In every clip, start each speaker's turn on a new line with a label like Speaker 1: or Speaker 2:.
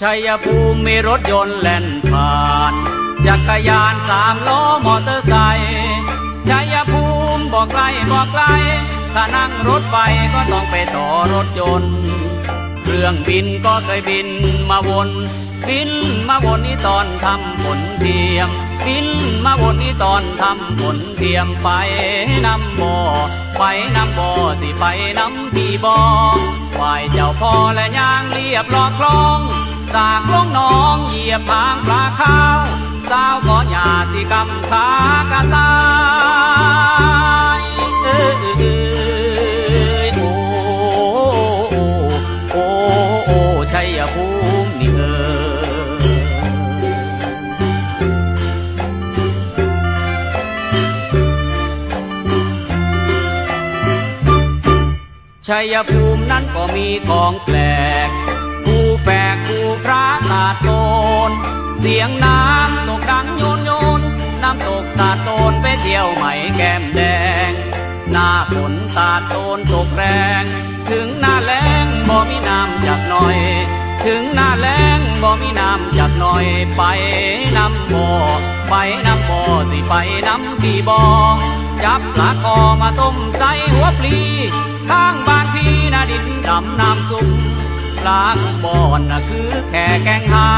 Speaker 1: ชัยภูมิมีรถยนต์แล่นผ่าน จักรยานสามล้อมอเตอร์ไซค์ชัยภูมิบอกไกลบอกไกล ถ้านั่งรถไฟก็ต้องไปต่อรถยนต์ เครื่องบินก็เคยบินมาวน บินมาวนนี่ตอนทำผลเทียม บินมาวนนี่ตอนทำผลเทียมไปน้ำบ่อไปน้ำบ่อสิไปน้ำปีบ่อไหวายเจ้าพ่อและย่างเรียบรอคลอง สากลงน้องเหยียบทางปลาข้าวสาวก็หยาสิกำขากระตายเอ้ยเอ้ยโอ้โอ้โอ้ชัยภูมินี่เออชัยภูมินั้นก็มีของแปลก เสียงน้ำตกดังโยนโยน น้ำตกตาโตนไปเที่ยวไหมแก้มแดง หน้าฝนตาโตนตกแรง ถึงหน้าแล้งบ่มีน้ำจักหน่อย ถึงหน้าแล้งบ่มีน้ำจักหน่อยไปน้ำบ่อไปน้ำบ่อสิไปน้ำปีบ่อจับปลาคอมาต้มใส่หัวปลีข้างบ้านพี่นาดินดำน้ำซุปปลากุบอนน่ะคือแค่แกงหา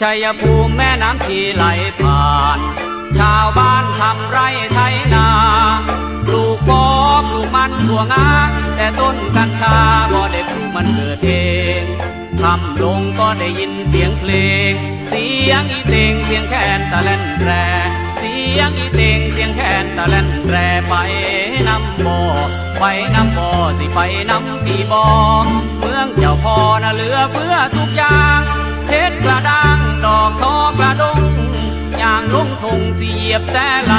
Speaker 1: ชัยภูมิแม่น้ำที่ไหลผ่าน ชาวบ้านทำไรไถนาปลูกกอปลูกมันบัวงาแต่ต้นกัญชาบ่ได้ปลูกมันเกิดเองทำลงก็ได้ยินเสียงเพลง เสียงอีเตงเสียงแคนตะเล่นแรเสียงอีเตงเสียงแคนตะเล่นแรไปน้ำบ่อไปน้ำบ่อสิไปน้ำปีบ่อเมืองเจ้าพ่อนะเหลือเฟือทุกอย่างเทศกลา up that line.